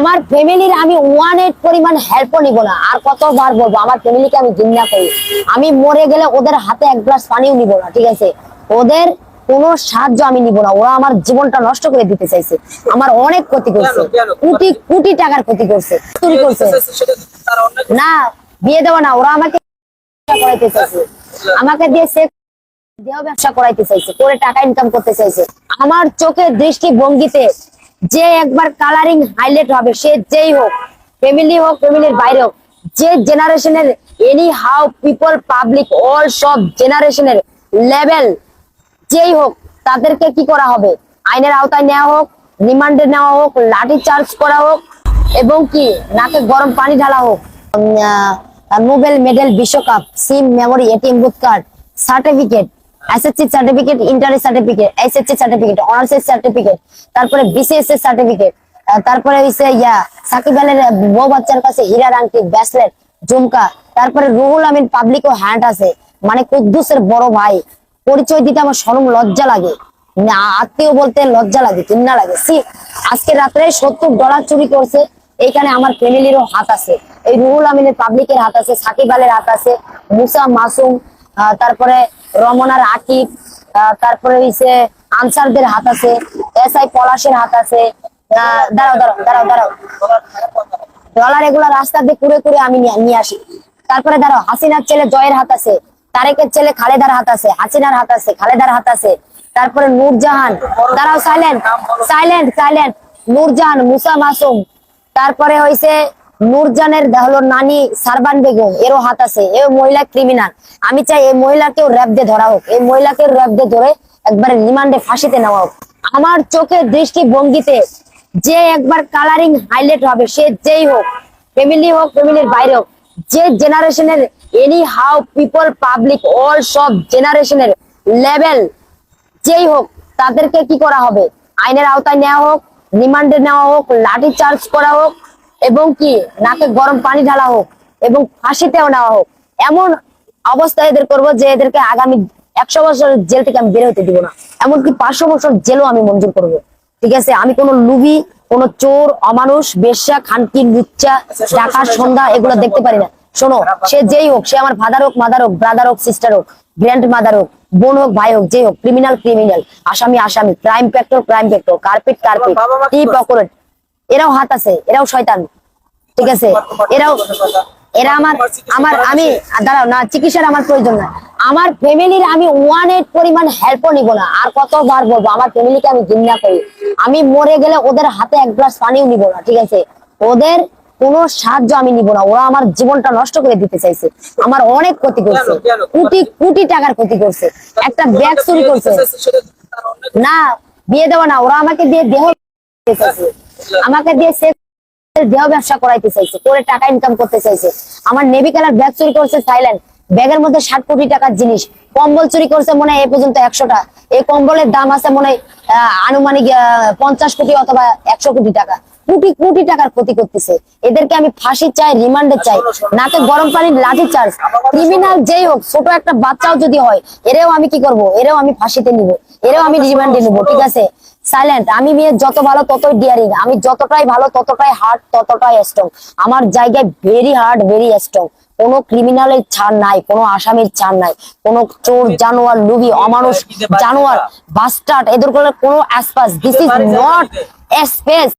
আমার ফ্যামিলির আমি ওয়ান এইট পরিমাণ হেল্পও নিব না। আর কতবার বলব আমার ফ্যামিলিকে আমি ঘৃণা করি। আমি মরে গেলে ওদের হাতে এক গ্লাস পানিও নিব না ঠিক আছে? ওদের কোনো সাহায্য আমি নিব না। ওরা আমার জীবনটা নষ্ট করে দিতে চাইছে। আমার অনেক ক্ষতি করছে। কোটি কোটি টাকার ক্ষতি করছে। চুরি করছে। না বিয়ে দেওয়া না। ওরা আমাকে করাইতে চাইছে। আমাকে দিয়ে সে দেহ ব্যবসা করাইতে চাইছে করে টাকা ইনকাম করতে চাইছে। আমার চোখের দৃষ্টি ভঙ্গিতে যে একবার কালারিং হাইলাইট হবে, সে যেই হোক ফ্যামিলি হোক, ফ্যামিলির বাইরে হোক, যে জেনারেশনের anyhow people public all সব জেনারেশনের লেভেল যেই হোক, তাদেরকে কি করা হবে? আইনের আওতায় নেওয়া হোক রিমান্ডে নেওয়া হোক, লাঠি চার্জ করা হোক, এবং কি, নাকে গরম পানি ঢালা হোক নোবেল মেডেল বিশ্বকাপ SIM memory ATM booth card certificate SSC certificate inter certificate SSC certificate honours certificate তারপরে বিসিএস এর সার্টিফিকেট তারপরে হইছে ইয়া, সাকিব আলের বউ বাচ্চার কাছে হীরার আংটি ব্যাসলেট ঝুমকা, তারপরে রুহুল আমিন পাবলিক ও হ্যান্ড আছে। মানে কুদ্দুসের বড় ভাই, পরিচয় দিতে আমার সরম লজ্জা লাগে। আত্মীয় বলতে লজ্জা লাগে, ঘৃণা লাগে। সি, আজকে রাত্রে সত্তর ডলার চুরি করছে এইখানে আমার ফ্যামিলিরও হাত আছে। এই রুহুল আমিনের পাবলিকের হাত আছে, সাকিব আলের হাত আছে, মুসা মাসুম তারপরে রমনার আকিব তারপরে হইছে আনসারদের হাত আছে এস আই পলাশের হাত আছে। দাঁড়াও দাঁড়াও দাঁড়াও দাঁড়াও। ডলার এগুলো রাস্তা দিয়ে কুড়ে কুড়ে আমি নিয়ে আসি। তারপরে দাঁড়াও, হাসিনার ছেলে জয়ের হাত আছে, তারেকের ছেলে খালেদার হাত আছে, হাসিনার হাত আছে, খালেদার হাত আছে। তারপরে নূরজাহান, দাঁড়াও silent silent silent Noorjahan, Musa Masum. তারপরে হইছে নূরজানের হলো নানি সারবান বেগম। এরও হাত আছে। এ মহিলা ক্রিমিনাল আমি চাই এই মহিলাকেও র্যাপ দিয়ে ধরা হোক। এই মহিলাকে র্যাব দিয়ে ধরে একবারে রিমান্ডে ফাঁসিতে নেওয়া হোক। আমার চোখের দৃষ্টি ভঙ্গিতে যে একবার কালারিং হাইলাইট হবে, সে যেই হোক ফ্যামিলি হোক ফ্যামিলির বাইরে হোক, যে জেনারেশনের anyhow people public all সব জেনারেশনের লেভেল যেই হোক, তাদেরকে কি করা হবে? আইনের আওতায় নেওয়া হোক, রিমান্ডে নেওয়া হোক লাঠি চার্জ করা হোক এবং কি? নাকে গরম পানি ঢালা হোক এবং ফাঁসিতেও নেওয়া হোক এমন অবস্থা এদের করব যে এদেরকে আগামী একশো বছর জেল থেকে আমি বের হতে দিব না। এমনকি পাঁচশো বছর জেলও আমি মঞ্জুর করব। ঠিক আছে? আমি কোনো লুবি কোনো চোর অমানুষ বেশ্যা খানকি লুচ্চা টাকা সন্ধ্যা এগুলো দেখতে পারি না। শোনো সে যেই হোক সে আমার ফাদার হোক মাদার হোক ব্রাদার হোক সিস্টার হোক গ্র্যান্ড মাদার হোক বোন হোক ভাই হোক যেই হোক ক্রিমিনাল ক্রিমিনাল আসামি আসামি crime factor crime factor carpet carpet বাবা মা এরাও হাত আছে এরাও শয়তান। ঠিক আছে? এরাও এরা আমার আমার আমি দাঁড়াও না চিকিৎসার আমার প্রয়োজন না আমার ফ্যামিলির আমি ওয়ান এইট পরিমাণ হেল্পও নিব না। আর কতবার বলব আমার ফ্যামিলিকে আমি ঘৃণা করি। আমি মরে গেলে ওদের হাতে এক গ্লাস পানিও নিব না ঠিক আছে? ওদের কোনো সাহায্য আমি নিব না। ওরা আমার জীবনটা নষ্ট করে দিতে চাইছে। আমার অনেক ক্ষতি করছে? কোটি কোটি টাকার ক্ষতি করছে। একটা ব্যাগ চুরি করছে। না বিয়ে দেওয়া না। ওরা আমাকে দিয়ে দেহ। আমাকে দিয়ে সে দেহ ব্যবসা করাইতে চাইছে করে টাকা ইনকাম করতে চাইছে। আমার নেভি কালার ব্যাগ চুরি করছে সাইলেন্ট ব্যাগের মধ্যে ষাট কোটি টাকার জিনিস। কম্বল চুরি করছে মনে হয় এ পর্যন্ত একশোটা। এই কম্বলের দাম আছে মনে হয় আনুমানিক পঞ্চাশ কোটি অথবা একশো কোটি টাকা। কোটি কোটি টাকার ক্ষতি করতেছে। এদেরকে আমি ফাঁসি চাই, রিমান্ডে চাই। নাকে গরম পানির লাঠি চার্জ। ক্রিমিনাল যেই হোক, ছোট একটা বাচ্চাও যদি হয়, এরেও আমি কি করব? এরেও আমি ফাঁসিতে নিব। এরেও আমি রিমান্ডে নিব, ঠিক আছে? সাইলেন্ট আমি মেয়ে যত ভালো ততই ডিয়ারিং আমি যতটাই ভালো ততটাই হার্ড ততটাই স্ট্রং আমার জায়গায় ভেরি হার্ড ভেরি স্ট্রং কোনো ক্রিমিনালের ছাড় নাই কোন আসামির ছাড় নাই। কোন চোর জানোয়ার লুবি অমানুষ জানোয়ার বাস্টার্ড এদের কোনো অ্যাসপাস দিস ইজ নট স্পেস